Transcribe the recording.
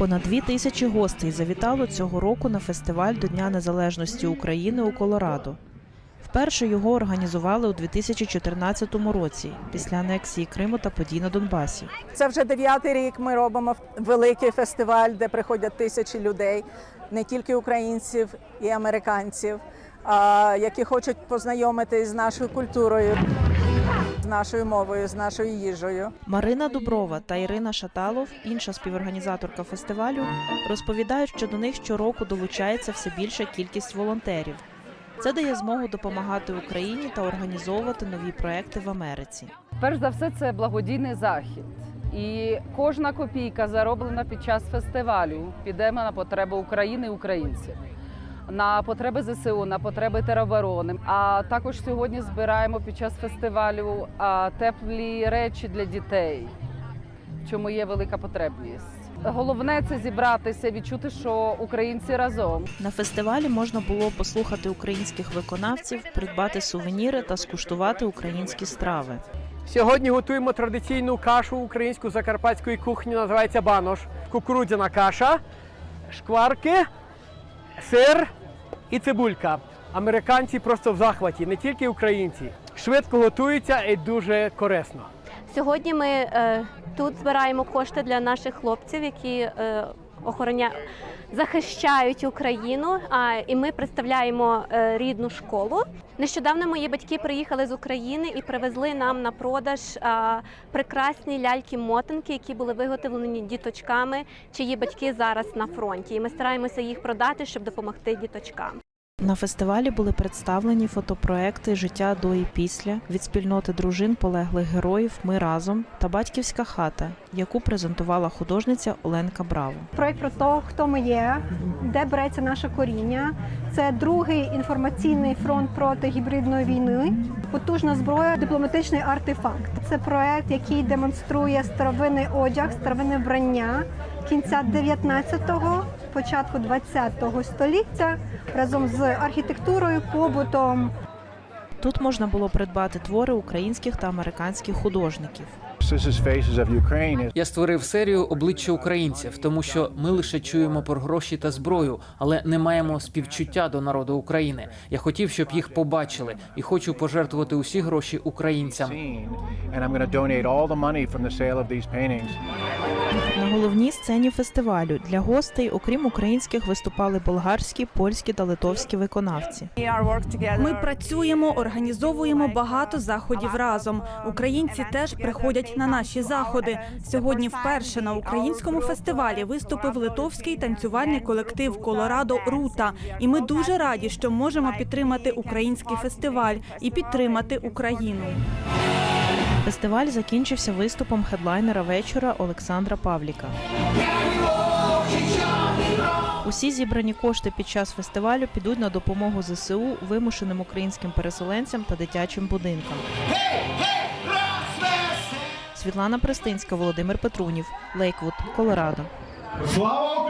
Понад дві тисячі гостей завітало цього року на фестиваль до Дня Незалежності України у Колорадо. Вперше його організували у 2014 році після анексії Криму та подій на Донбасі. Це вже дев'ятий рік. Ми робимо великий фестиваль, де приходять тисячі людей, не тільки українців і американців, які хочуть познайомитись з нашою культурою, нашою мовою, з нашою їжею. Марина Дуброва та Ірина Шаталов, інша співорганізаторка фестивалю, розповідають, що до них щороку долучається все більша кількість волонтерів. Це дає змогу допомагати Україні та організовувати нові проекти в Америці. Перш за все, це благодійний захід. І кожна копійка, зароблена під час фестивалю, піде на потреби України і українців, на потреби ЗСУ, на потреби тероборони. А також сьогодні збираємо під час фестивалю а, теплі речі для дітей, в чому є велика потребність. Головне це зібратися, відчути, що українці разом. На фестивалі можна було послухати українських виконавців, придбати сувеніри та скуштувати українські страви. Сьогодні готуємо традиційну кашу українську закарпатської кухні, називається банош. Кукурудзяна каша, шкварки, сир і цибулька. Американці просто в захваті, не тільки українці. Швидко готуються і дуже корисно. Сьогодні ми е, тут збираємо кошти для наших хлопців, які е, охороня... захищають Україну. А і ми представляємо е, рідну школу. Нещодавно мої батьки приїхали з України і привезли нам на продаж прекрасні ляльки-мотанки, які були виготовлені діточками, чиї батьки зараз на фронті. І ми стараємося їх продати, щоб допомогти діточкам. На фестивалі були представлені фотопроекти Життя до і після від спільноти дружин полеглих героїв Ми разом та батьківська хата, яку презентувала художниця Оленка Браво. проект про те, хто ми є, де береться наше коріння. Це другий інформаційний фронт проти гібридної війни. Потужна зброя, дипломатичний артефакт. Це проект, який демонструє старовинний одяг, старовинне вбрання кінця 19-го, початку 20-го століття разом з архітектурою, побутом, Тут можна було придбати твори українських та американських художників. This is Faces of Ukraine. Я створив серію обличчя українців, тому що ми лише чуємо про гроші та зброю, але не маємо співчуття до народу України. Я хотів, щоб їх побачили, і хочу пожертвувати усі гроші українцям. Scene, and I'm going to donate all the money from the sale of these paintings. На головній сцені фестивалю для гостей, окрім українських, виступали болгарські, польські та литовські виконавці. Ми працюємо, організовуємо багато заходів разом. Українці теж приходять на наші заходи. Сьогодні вперше на українському фестивалі виступив литовський танцювальний колектив Колорадо Рута. І ми дуже раді, що можемо підтримати український фестиваль і підтримати Україну. Фестиваль закінчився виступом хедлайнера вечора Олександра Павліка. Усі зібрані кошти під час фестивалю підуть на допомогу ЗСУ вимушеним українським переселенцям та дитячим будинкам. Світлана Пристинська, Володимир Петрунів, Лейквуд, Колорадо. Слава